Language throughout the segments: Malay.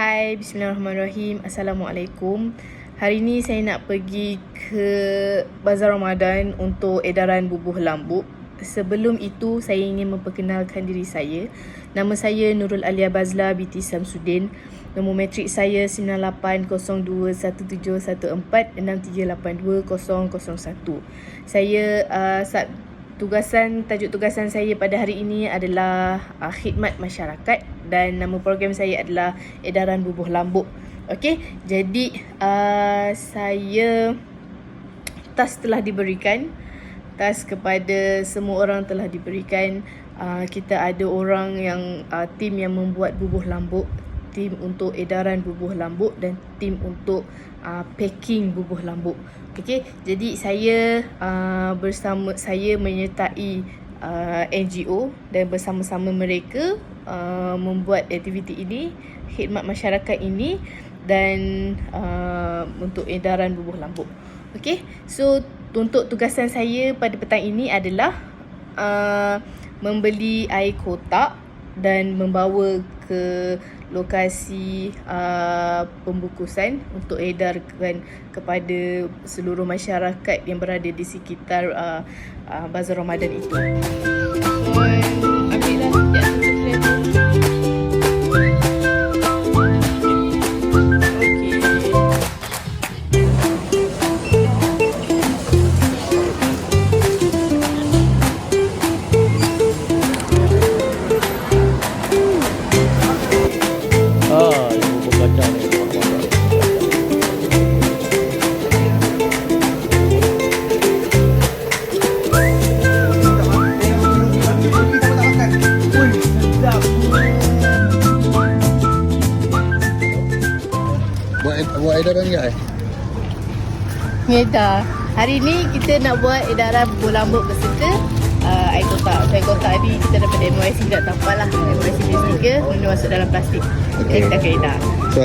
Hai, bismillahirrahmanirrahim. Assalamualaikum. Hari ni saya nak pergi ke Bazar Ramadan untuk edaran bubuh lambuk. Sebelum itu, saya ingin memperkenalkan diri saya. Nama saya Nurul Alia Bazla binti Samsudin. Nombor metrik saya 9802171463820001. Saya uh, sat, tugasan tajuk tugasan saya pada hari ini adalah uh, khidmat masyarakat dan nama program saya adalah edaran bubuh lambuk. Okey, jadi uh, saya tas telah diberikan. Tas kepada semua orang telah diberikan. Uh, kita ada orang yang uh, tim yang membuat bubuh lambuk tim untuk edaran bubuh lambuk dan tim untuk uh, packing bubuh lambuk. Okey, jadi saya uh, bersama saya menyertai uh, NGO dan bersama-sama mereka uh, membuat aktiviti ini, khidmat masyarakat ini dan uh, untuk edaran bubuh lambuk. Okey, so untuk tugasan saya pada petang ini adalah uh, membeli air kotak dan membawa ke lokasi uh, pembukusan untuk edarkan kepada seluruh masyarakat yang berada di sekitar uh, uh, Bazar Ramadan itu. Buat edaran enggak eh? Ngeda. Hari ni kita nak buat edaran bubuh lambuk beserta uh, air kotak. So, air kotak ni kita daripada NYC tak tampal lah. NYC stiker, benda masuk dalam plastik. Okay. Kita akan edar. So,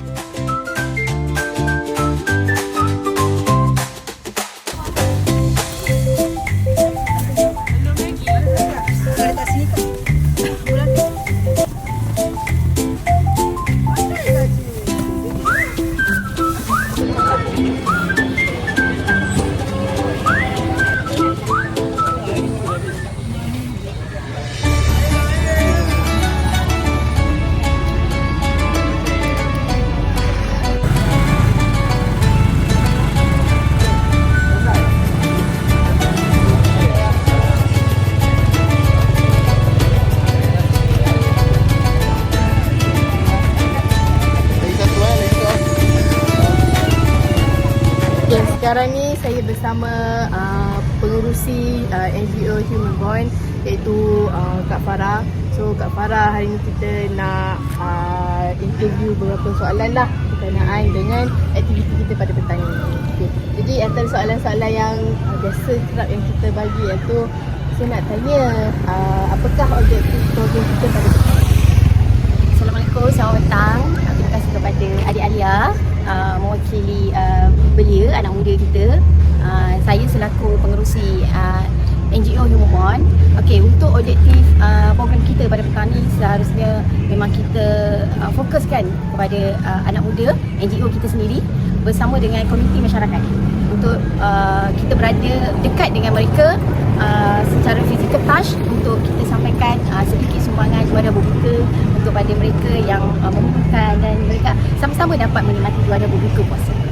sekarang ni saya bersama uh, pengurusi uh, NGO Human Bond iaitu uh, Kak Farah. So Kak Farah hari ni kita nak uh, interview beberapa soalan lah berkenaan dengan aktiviti kita pada petang ini. Okay. Jadi antara soalan-soalan yang uh, biasa kerap yang kita bagi iaitu saya nak tanya uh, apakah objektif program kita pada petang? Assalamualaikum, selamat petang. Terima kasih kepada adik Alia uh, mewakili uh, anak muda kita. Uh, saya selaku pengerusi uh, NGO Human Bond. Okey, untuk objektif uh, program kita pada petang ni seharusnya memang kita uh, fokuskan kepada uh, anak muda NGO kita sendiri bersama dengan komuniti masyarakat untuk uh, kita berada dekat dengan mereka uh, secara fizikal touch untuk kita sampaikan uh, sedikit sumbangan juara berbuka untuk pada mereka yang uh, memerlukan dan mereka sama-sama dapat menikmati juara berbuka puasa.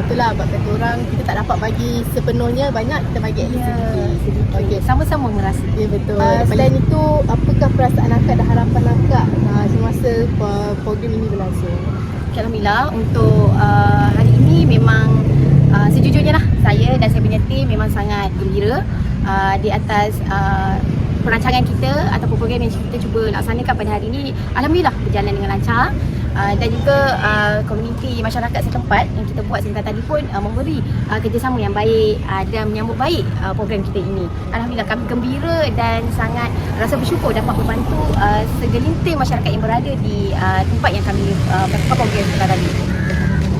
Betul lah sebab kata orang kita tak dapat bagi sepenuhnya banyak kita bagi Ya, sedikit. sedikit. Okey. Sama-sama merasa. Ya betul. Ah, Selain itu, apakah perasaan akak dan harapan akak uh, semasa uh, program ini berlangsung? Okay, Alhamdulillah untuk uh, hari ini memang uh, sejujurnya lah saya dan saya punya tim memang sangat gembira uh, di atas uh, perancangan kita ataupun program yang kita cuba laksanakan pada hari ini Alhamdulillah berjalan dengan lancar uh, dan juga uh, komuniti masyarakat setempat yang kita buat sebentar tadi pun uh, memberi uh, kerjasama yang baik uh, dan menyambut baik uh, program kita ini. Alhamdulillah kami gembira dan sangat rasa bersyukur dapat membantu uh, segelintir masyarakat yang berada di uh, tempat yang kami uh, program sekarang ini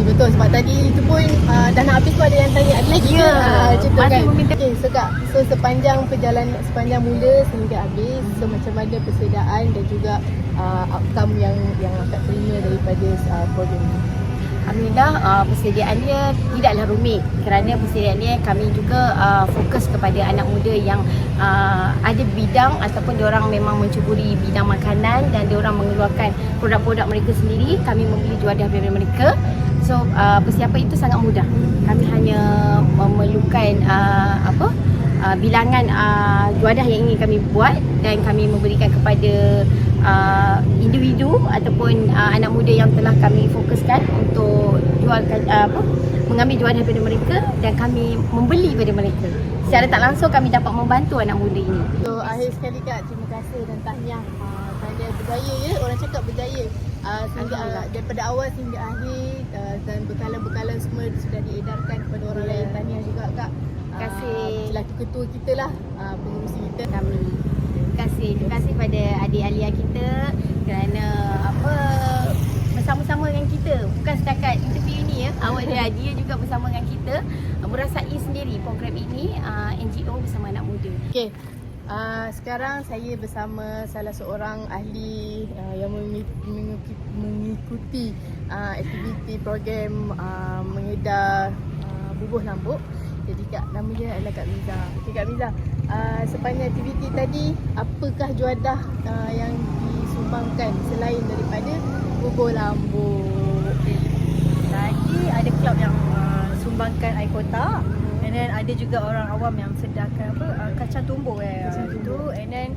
betul sebab tadi itu pun uh, dah nak habis pun ada yang tanya ada lagi Ya, ke? Ah, macam tu masih kan. meminta- Okay, so Kak, so sepanjang perjalanan sepanjang mula sehingga habis, so macam mana persediaan dan juga uh, outcome yang yang akak terima daripada uh, program ni? Alhamdulillah uh, persediaannya tidaklah rumit. Kerana persediaannya kami juga uh, fokus kepada anak muda yang uh, ada bidang ataupun diorang memang mencuburi bidang makanan dan diorang mengeluarkan produk-produk mereka sendiri kami membeli juadah daripada mereka. So uh, persiapan itu sangat mudah. Kami hanya memerlukan uh, apa uh, bilangan uh, juadah yang ingin kami buat dan kami memberikan kepada uh, individu ataupun uh, anak muda yang telah kami fokuskan untuk jualkan uh, apa mengambil juadah daripada mereka dan kami membeli daripada mereka. Secara tak langsung kami dapat membantu anak muda ini. So akhir sekali Kak, terima kasih dan tahniah uh, tahniah berjaya ya, orang cakap berjaya. Uh, sehingga uh, daripada awal sehingga akhir uh, dan bekalan-bekalan semua sudah diedarkan kepada orang Ya. lain. Tahniah juga Kak. Kasih. Uh, selaku ketua kita lah, uh, pengurusi kita. kami. Terima kasih. Terima kasih pada adik Alia kita kerana apa bersama-sama dengan kita. Bukan setakat interview ini ya. Awak dia dia juga bersama dengan kita merasai sendiri program ini uh, NGO bersama anak muda. Okey. Uh, sekarang saya bersama salah seorang ahli uh, yang mengi- mengikuti, mengikuti uh, aktiviti program uh, mengedar uh, bubuh lambuk. Jadi Kak, nama dia adalah Kak Miza. Okey Kak Miza, uh, sepanjang aktiviti tadi, apakah juadah uh, yang disumbangkan selain daripada bubuh lambuk? Lagi ada klub yang uh, sumbangkan air kotak and then ada juga orang awam yang sediakan apa uh, kacang tumbuk eh. Kacang uh, itu and then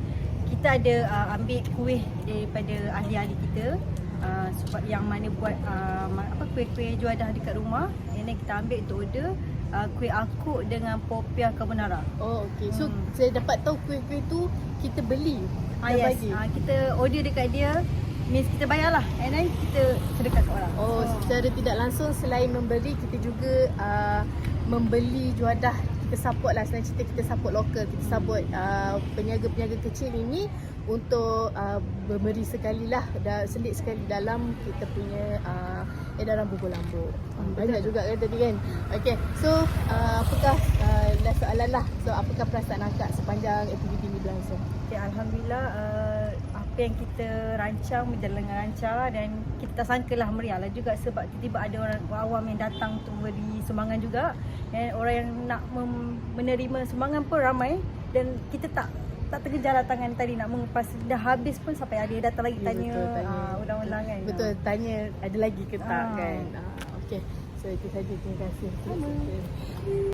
kita ada uh, ambil kuih daripada ahli-ahli kita uh, sebab yang mana buat uh, apa kuih-kuih juadah dekat rumah and then kita ambil untuk order uh, kuih akuk dengan popiah carbonara. Oh okey. So Hmm. saya dapat tahu kuih-kuih tu kita beli Ah dan yes, bagi. uh, kita order dekat dia means kita bayar lah and then kita sedekah kat orang. Oh, secara tidak langsung selain membeli kita juga uh, membeli juadah kita support lah senang cerita kita support lokal kita support uh, peniaga-peniaga kecil ini untuk uh, memberi sekali lah dah selit sekali dalam kita punya uh, edaran buku lambuk. Hmm, banyak juga kan tadi kan. Okay, so uh, apakah uh, last soalan lah. So apakah perasaan akak sepanjang aktiviti ini berlangsung? Okay, Alhamdulillah uh, apa yang kita rancang berjalan dengan lancar dan kita tak sangka lah meriah lah juga sebab tiba-tiba ada orang awam yang datang untuk beri sumbangan juga dan orang yang nak menerima sumbangan pun ramai dan kita tak tak terkejar lah tangan tadi nak mengupas dah habis pun sampai ada datang lagi Ya, tanya, betul, tanya. ah, undang-undang kan Betul, tanya ada lagi ke tak Ah. kan. Ah, okay, so itu saja. Terima kasih. Terima kasih.